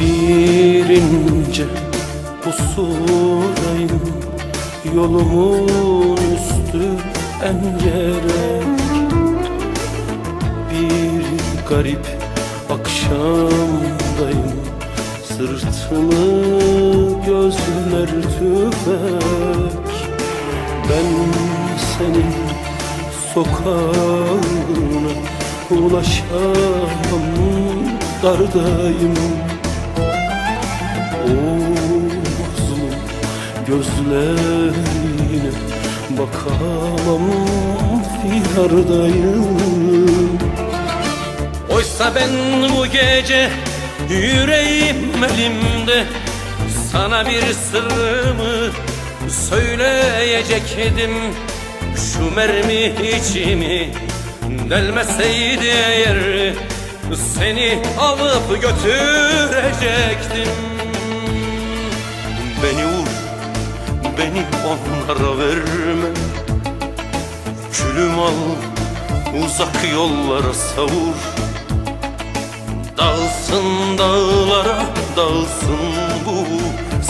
ince pusudayım Yolumun üstü engerek. Bir garip akşamdayım. Sırtımı gözler tüfek. Ben senin sokağına ulaşamam. Dardayım gözlerine bakamam Fiyardayım Oysa ben bu gece yüreğim elimde Sana bir sırrımı söyleyecektim. Şu mermi içimi delmeseydi eğer Seni alıp götürecektim. Beni onlara verme. Külüm al, uzak yollara savur. Dağılsın dağlara, dağılsın bu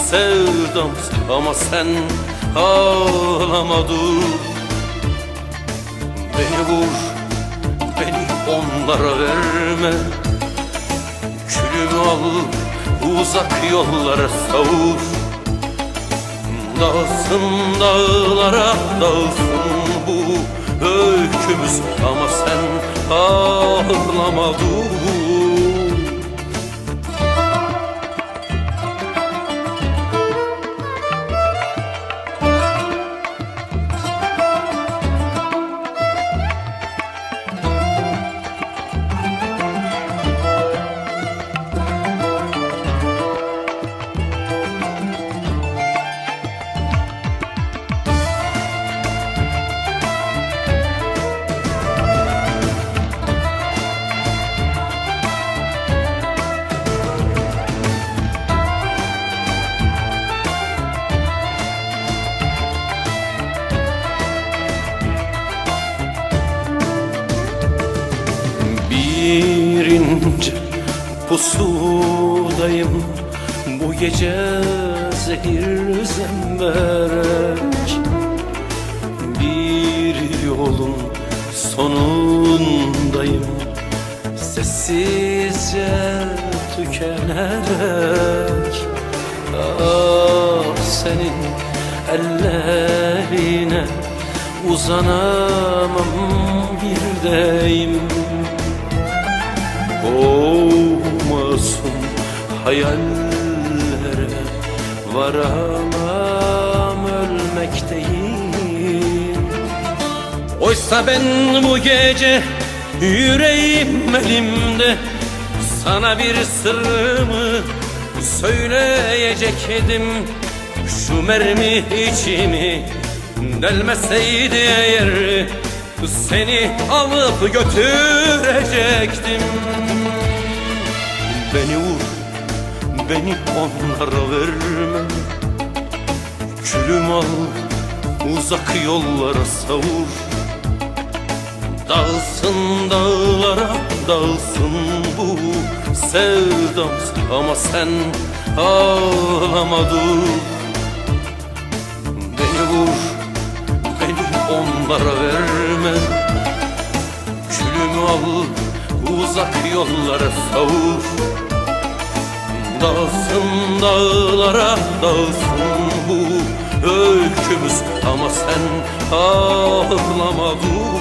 sevdam. Ama sen ağlama dur. Beni vur, beni onlara verme. Külümü al, uzak yollara savur Dağılsın dağlara, dağılsın bu öykümüz. Ama sen ağlama dur Bir ince pusudayım. Bu gece zehir zemberek. Bir yolun sonundayım. Sessizce tükenerek. Ah senin ellerine uzanamam. Bir deyim o masum hayallere. Varamam ölmekteyim. Oysa ben bu gece yüreğim elimde. Sana bir sırrımı söyleyecektim Şu mermi içimi delmeseydi eğer Seni alıp götürecektim. Beni vur, beni onlara verme Külüm al, uzak yollara savur. Dağılsın dağlara, dağılsın bu sevdam Ama sen ağlama dur. Beni vur, onlara verme. Külümü al, uzak yollara savur Dağılsın dağlara, dağılsın bu. Öykümüz Ama sen ağlama dur